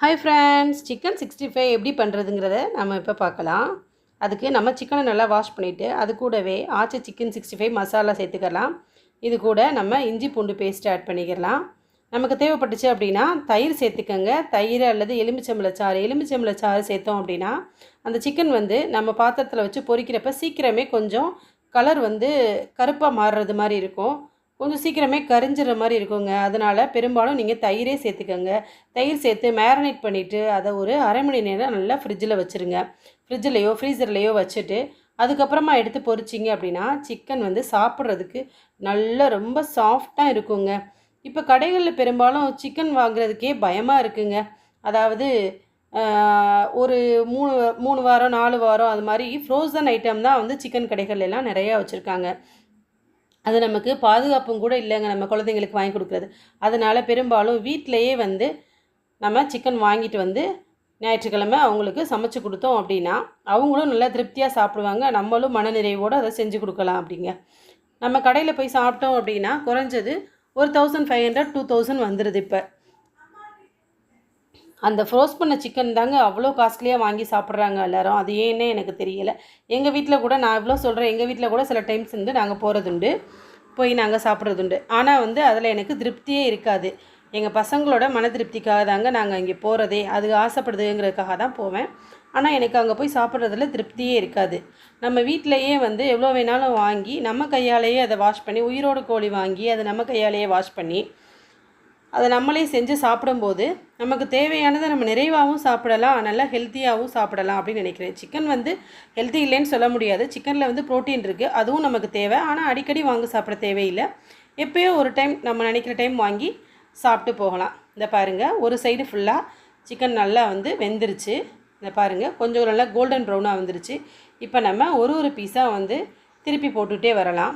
Hi friends chicken sixty five எப்படி பண்ணுறதுங்கிறத நம்ம இப்போ பார்க்கலாம். அதுக்கு நம்ம சிக்கனை நல்லா வாஷ் பண்ணிவிட்டு அது கூடவே ஆச்சு சிக்கன் சிக்ஸ்டி ஃபைவ் மசாலா சேர்த்துக்கலாம். இது கூட நம்ம இஞ்சி பூண்டு பேஸ்ட் ஆட் பண்ணிக்கலாம். நமக்கு தேவைப்பட்டுச்சு அப்படின்னா தயிர் சேர்த்துக்கோங்க. தயிர் அல்லது எலுமிச்சம்பளச்சாறு எலுமிச்சம்பளச்சாறு சேர்த்தோம் அப்படின்னா அந்த சிக்கன் வந்து நம்ம பாத்திரத்தில் வச்சு பொறிக்கிறப்ப சீக்கிரமே கொஞ்சம் கலர் வந்து கருப்பாக மாறுறது மாதிரி இருக்கும். கொஞ்சம் சீக்கிரமே கரிஞ்சிற மாதிரி இருக்குங்க. அதனால் பெரும்பாலும் நீங்கள் தயிரே சேர்த்துக்கோங்க. தயிர் சேர்த்து மேரினேட் பண்ணிவிட்டு அதை ஒரு அரை மணி நேரம் நல்லா ஃப்ரிட்ஜில் வச்சுருங்க. ஃப்ரிட்ஜ்லேயோ ஃப்ரீசர்லேயோ வச்சுட்டு அதுக்கப்புறமா எடுத்து பொரிச்சிங்க அப்படின்னா சிக்கன் வந்து சாப்பிட்றதுக்கு நல்லா ரொம்ப சாஃப்டாக இருக்குங்க. இப்போ கடைகளில் பெரும்பாலும் சிக்கன் வாங்குறதுக்கே பயமாக இருக்குங்க. அதாவது ஒரு மூணு மூணு வாரம் நாலு வாரம் அது மாதிரி ஃப்ரோசன் ஐட்டம் தான் வந்து சிக்கன் கடைகள் எல்லாம் நிறையா வச்சுருக்காங்க. அது நமக்கு பாதுகாப்பும் கூட இல்லைங்க நம்ம குழந்தைங்களுக்கு வாங்கி கொடுக்குறது. அதனால் பெரும்பாலும் வீட்டிலையே வந்து நம்ம சிக்கன் வாங்கிட்டு வந்து ஞாயிற்றுக்கிழமை அவங்களுக்கு சமைச்சு கொடுத்தோம் அப்படின்னா அவங்களும் நல்லா திருப்தியாக சாப்பிடுவாங்க. நம்மளும் மனநிறைவோடு அதை செஞ்சு கொடுக்கலாம் அப்படிங்க. நம்ம கடையில் போய் சாப்பிட்டோம் அப்படின்னா குறைஞ்சது ஒரு thousand five hundred two thousand வந்துடுது இப்போ. அந்த ஃப்ரோஸ் பண்ண சிக்கன் தாங்க அவ்வளோ காஸ்ட்லியாக வாங்கி சாப்பிட்றாங்க எல்லோரும். அது ஏன்னே எனக்கு தெரியலை. எங்கள் வீட்டில் கூட நான் இவ்வளோ சொல்கிறேன் எங்கள் வீட்டில் கூட சில டைம்ஸ் வந்து நாங்கள் போகிறதுண்டு போய் நாங்கள் சாப்பிட்றதுண்டு. ஆனால் வந்து அதில் எனக்கு திருப்தியே இருக்காது. எங்கள் பசங்களோட மன திருப்திக்காக தாங்க நாங்கள் இங்கே போகிறதே அது ஆசைப்படுதுங்கிறதுக்காக தான் போவேன். ஆனால் எனக்கு அங்கே போய் சாப்பிட்றதுல திருப்தியே இருக்காது. நம்ம வீட்டிலையே வந்து எவ்வளோ வேணாலும் வாங்கி நம்ம கையாலேயே அதை வாஷ் பண்ணி உயிரோடு கோழி வாங்கி அதை நம்ம கையாலேயே வாஷ் பண்ணி அதை நம்மளே செஞ்சு சாப்பிடும்போது நமக்கு தேவையானதை நம்ம நிறைவாகவும் சாப்பிடலாம் நல்லா ஹெல்த்தியாகவும் சாப்பிடலாம் அப்படின்னு நினைக்கிறேன். சிக்கன் வந்து ஹெல்த்தி இல்லைன்னு சொல்ல முடியாது. சிக்கனில் வந்து ப்ரோட்டீன் இருக்குது அதுவும் நமக்கு தேவை. ஆனால் அடிக்கடி வாங்கி சாப்பிட தேவையில்லை. எப்போயோ ஒரு டைம் நம்ம நினைக்கிற டைம் வாங்கி சாப்பிட்டு போகலாம். இந்த பாருங்கள் ஒரு சைடு ஃபுல்லாக சிக்கன் நல்லா வந்து வெந்துருச்சு. இந்த பாருங்கள் கொஞ்சம் நல்லா கோல்டன் ப்ரௌனாக வந்துருச்சு. இப்போ நம்ம ஒரு ஒரு பீஸாக வந்து திருப்பி போட்டுகிட்டே வரலாம்.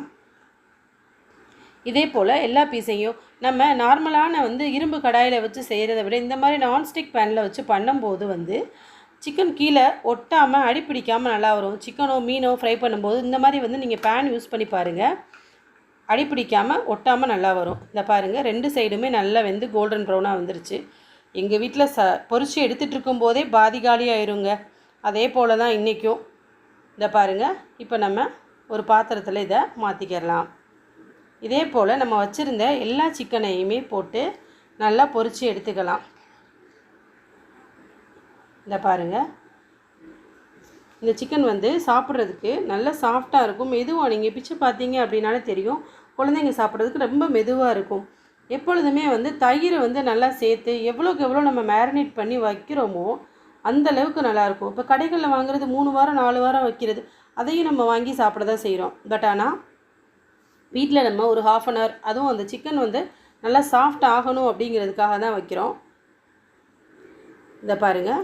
இதே போல் எல்லா பீஸையும் நம்ம நார்மலான வந்து இரும்பு கடாயில் வச்சு செய்கிறத விட இந்த மாதிரி நான்ஸ்டிக் பேனில் வச்சு பண்ணும்போது வந்து சிக்கன் கீழே ஒட்டாமல் அடிப்பிடிக்காமல் நல்லா வரும். சிக்கனோ மீனோ ஃப்ரை பண்ணும்போது இந்த மாதிரி வந்து நீங்கள் பேன் யூஸ் பண்ணி பாருங்கள் அடிப்பிடிக்காமல் ஒட்டாமல் நல்லா வரும். இந்த பாருங்கள் ரெண்டு சைடுமே நல்லா வெந்து கோல்டன் ப்ரௌனாக வந்துருச்சு. எங்கள் வீட்டில் ச பொறிச்சு எடுத்துகிட்டு இருக்கும்போதே பாதி காலி ஆயிருங்க. அதே போல் தான் இன்றைக்கும் இதை பாருங்கள் இப்போ நம்ம ஒரு பாத்திரத்தில் இதை மாற்றிக்கிடலாம் இதே போல் நம்ம வச்சுருந்த எல்லா சிக்கனையுமே போட்டு நல்லா பொரித்து எடுத்துக்கலாம். இந்த பாருங்கள் இந்த சிக்கன் வந்து சாப்பிட்றதுக்கு நல்ல சாஃப்டாக இருக்கும். மெதுவாக நீங்கள் பிச்சு பார்த்தீங்க அப்படின்னாலே தெரியும். குழந்தைங்க சாப்பிட்றதுக்கு ரொம்ப மெதுவாக இருக்கும். எப்பொழுதுமே வந்து தயிரை வந்து நல்லா சேர்த்து எவ்வளோக்கு எவ்வளோ நம்ம மேரினேட் பண்ணி வைக்கிறோமோ அந்த அளவுக்கு நல்லாயிருக்கும் இப்போ கடைகளில் வாங்குறது மூணு வாரம் நாலு வாரம் வைக்கிறது. அதையும் நம்ம வாங்கி சாப்பிட தான் செய்கிறோம் பட் ஆனால் வீட்டில் நம்ம ஒரு ஹாஃப் அன் ஹவர் அதுவும் அந்த சிக்கன் வந்து நல்லா சாஃப்ட் ஆகணும் அப்படிங்கிறதுக்காக தான் வைக்கிறோம். இதை பாருங்கள்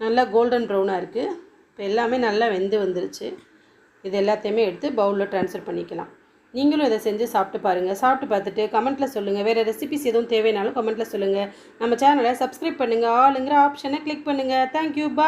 நல்லா கோல்டன் ப்ரௌனாக இருக்குது இப்போ எல்லாமே நல்லா வெந்து வந்துருச்சு. இது எல்லாத்தையுமே எடுத்து பவுலில் ட்ரான்ஸ்ஃபர் பண்ணிக்கலாம். நீங்களும் இதை செஞ்சு சாப்பிட்டு பாருங்கள் சாப்பிட்டு பார்த்துட்டு கமெண்ட்டில் சொல்லுங்கள் வேறு ரெசிபிஸ் எதுவும் தேவைனாலும் கமெண்ட்டில் சொல்லுங்கள் நம்ம சேனலை சப்ஸ்கிரைப் பண்ணுங்கள் ஆளுங்கிற ஆப்ஷனை கிளிக் பண்ணுங்கள் தேங்க்யூ பா